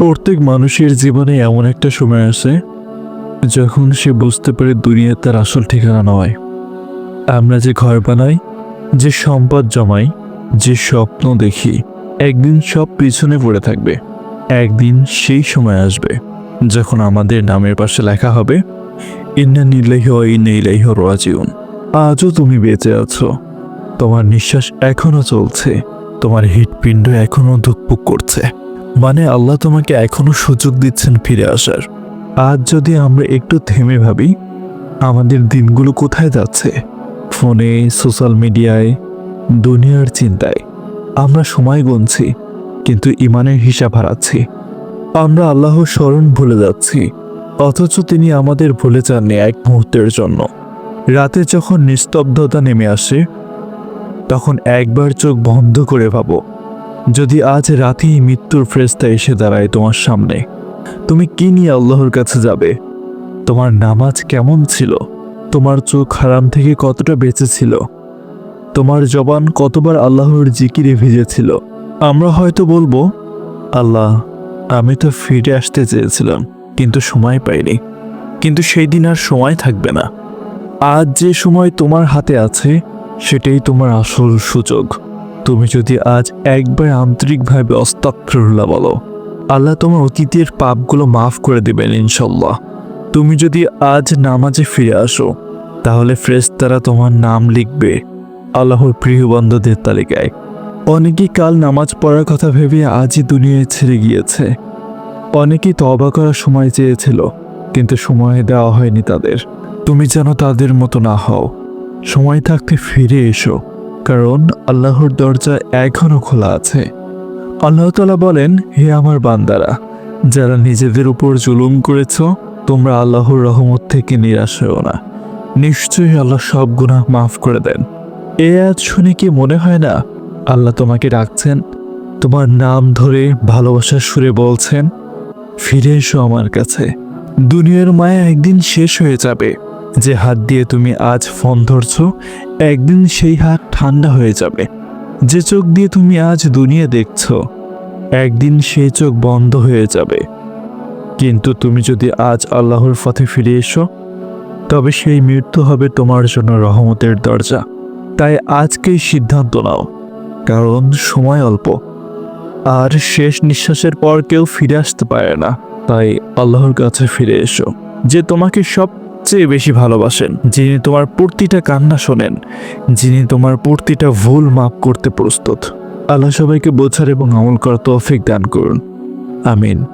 প্রত্যেক মানুষের জীবনে এমন একটা সময় আসে যখন সে বুঝতে পারে দুনিয়া তার আসল ঠিকানা নয়। আমরা যে ঘর বানাই, যে সম্পদ জমাই, যে স্বপ্ন দেখি, একদিন সব পিছনে পড়ে থাকবে। একদিন সেই সময় আসবে যখন আমাদের নামের পাশে লেখা হবে, ইন্না নিলেহ ইন্নেইলাইহ রাজিউন। আজও তুমি বেঁচে আছো। তোমার নিঃশ্বাস এখনও চলছে। তোমার হৃৎপিণ্ড এখনও ধুকপুক করছে। মানে আল্লাহ তোমাকে এখনও সুযোগ দিচ্ছেন ফিরে আসার। আজ যদি আমরা একটু থেমে ভাবি, আমাদের দিনগুলো কোথায় যাচ্ছে? ফোনে, সোশ্যাল মিডিয়ায়, দুনিয়ার চিন্তায়। আমরা সময় গুনছি, কিন্তু ইমানের হিসাব হারাচ্ছি। আমরা আল্লাহ স্মরণ ভুলে যাচ্ছি, অথচ তিনি আমাদের ভুলে যাননি এক মুহূর্তের জন্য। রাতে যখন নিস্তব্ধতা নেমে আসে, তখন একবার চোখ বন্ধ করে ভাবো যদি আজ রাতেই মৃত্যুর ফ্রেস্তা এসে দাঁড়ায় তোমার সামনে, তুমি কি নিয়ে আল্লাহর কাছে যাবে? তোমার নামাজ কেমন ছিল? তোমার চোখ হারাম থেকে কতটা বেঁচে ছিল? তোমার জবান কতবার আল্লাহর জিকিরে ভিজেছিল? আমরা হয়তো বলব, আল্লাহ, আমি তো ফিরে আসতে চেয়েছিলাম, কিন্তু সময় পাইনি। কিন্তু সেই দিন আর সময় থাকবে না। আজ যে সময় তোমার হাতে আছে, সেটাই তোমার আসল সুযোগ। তুমি যদি আজ একবার আন্তরিকভাবে অস্তাক্ষরুল্লাহ বলো, আল্লাহ তোমার অতীতের পাপগুলো মাফ করে দেবেন ইনশাল্লাহ। তুমি যদি আজ নামাজে ফিরে আসো, তাহলে ফ্রেস্তারা তোমার নাম লিখবে আল্লাহর প্রিয় বন্ধুদের তালিকায়। অনেকেই কাল নামাজ পড়ার কথা ভেবে আজই দুনিয়ায় ছেড়ে গিয়েছে। অনেকেই তবা করার সময় চেয়েছিল, কিন্তু সময় দেওয়া হয়নি তাদের। তুমি যেন তাদের মতো না হও। সময় থাকতে ফিরে এসো। কারণ আল্লাহর দরজা এখনও খোলা আছে। আল্লাহ তালা বলেন, হে আমার বান্দারা, যারা নিজেদের উপর জুলুম করেছ, তোমরা আল্লাহর রহমত থেকে নিরাশ হও না। নিশ্চয়ই আল্লাহ সব গুনাহ মাফ করে দেন। এ আজ শুনে কি মনে হয় না, আল্লাহ তোমাকে ডাকছেন, তোমার নাম ধরে ভালোবাসার সুরে বলছেন, ফিরে এসো আমার কাছে। দুনিয়ার মায়া একদিন শেষ হয়ে যাবে। যে হাত দিয়ে তুমি আজ ফোন ধরছো একদিন সেই হাত ঠান্ডা হয়ে যাবে। যে চোখ দিয়ে তুমি আজ দুনিয়া দেখছ, একদিন সেই চোখ বন্ধ হয়ে যাবে। কিন্তু তুমি যদি আজ আল্লাহর পথে ফিরে এসো, তবে সেই মৃত্যু হবে তোমার জন্য রহমতের দরজা। তাই আজকেই সিদ্ধান্ত নাও, কারণ সময় অল্প। আর শেষ নিঃশ্বাসের পর কেউ ফিরে আসতে পারে না। তাই আল্লাহর কাছে ফিরে এসো, যে তোমাকে সবচেয়ে বেশি ভালোবাসেন, যিনি তোমার প্রতিটা কান্না শোনেন, যিনি তোমার প্রতিটা ভুল মাপ করতে প্রস্তুত। আল্লাহ সবাইকে বোঝার এবং আমল করার তৌফিক দান করুন। আমিন।